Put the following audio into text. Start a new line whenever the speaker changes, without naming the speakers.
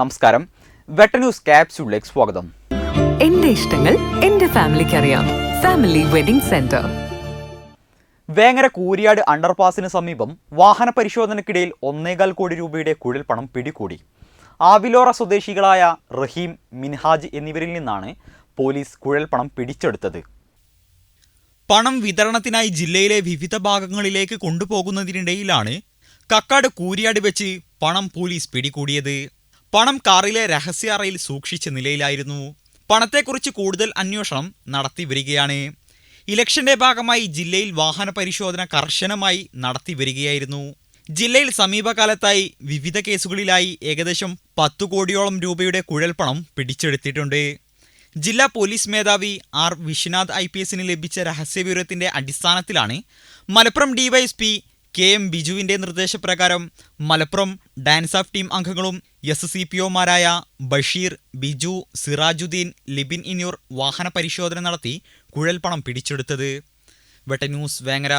നമസ്കാരം. വെട്ട ന്യൂസ് ക്യാപ്സ്യൂളിലേക്ക് സ്വാഗതം.
എന്റെ ഇഷ്ടങ്ങൾ എന്റെ ഫാമിലിക്ക് അറിയാം family wedding centre.
Vengara Kooriyad അണ്ടർപാസിന് സമീപം വാഹന പരിശോധനയ്ക്കിടയിൽ ഒന്നേകാൽ കോടി രൂപയുടെ കുഴൽ പണം പിടികൂടി. ആവിലോറ സ്വദേശികളായ റഹീം മിൻഹാജ് എന്നിവരിൽ നിന്നാണ് പോലീസ് കുഴൽ പണം പിടിച്ചെടുത്തത്.
പണം വിതരണത്തിനായി ജില്ലയിലെ വിവിധ ഭാഗങ്ങളിലേക്ക് കൊണ്ടുപോകുന്നതിനിടയിലാണ് കക്കാട് കൂരിയാട് വെച്ച് പണം പോലീസ് പിടികൂടിയത്. പണം കാറിലെ രഹസ്യ അറയിൽ സൂക്ഷിച്ച നിലയിലായിരുന്നു. പണത്തെക്കുറിച്ച് കൂടുതൽ അന്വേഷണം നടത്തി വരികയാണ്. ഇലക്ഷന്റെ ഭാഗമായി ജില്ലയിൽ വാഹന പരിശോധന കർശനമായി നടത്തി വരികയായിരുന്നു. ജില്ലയിൽ സമീപകാലത്തായി വിവിധ കേസുകളിലായി ഏകദേശം പത്തു കോടിയോളം രൂപയുടെ കുഴൽപ്പണം പിടിച്ചെടുത്തിട്ടുണ്ട്. ജില്ലാ പോലീസ് മേധാവി ആർ വിശ്വനാഥ് ഐ പി എസിന് ലഭിച്ച രഹസ്യവിവരത്തിന്റെ അടിസ്ഥാനത്തിലാണ് മലപ്പുറം ഡിവൈഎസ്പി കെ എം ബിജുവിന്റെ നിർദ്ദേശപ്രകാരം മലപ്പുറം ഡാൻസ് ഓഫ് ടീം അംഗങ്ങളും എസ് സി പി ഒമാരായ ബഷീർ ബിജു സിറാജുദ്ദീൻ ലിബിൻ ഇന്നൂർ വാഹന പരിശോധന നടത്തി കുഴൽപ്പണം പിടിച്ചെടുത്തത്. വെട്ട ന്യൂസ് വേങ്ങര.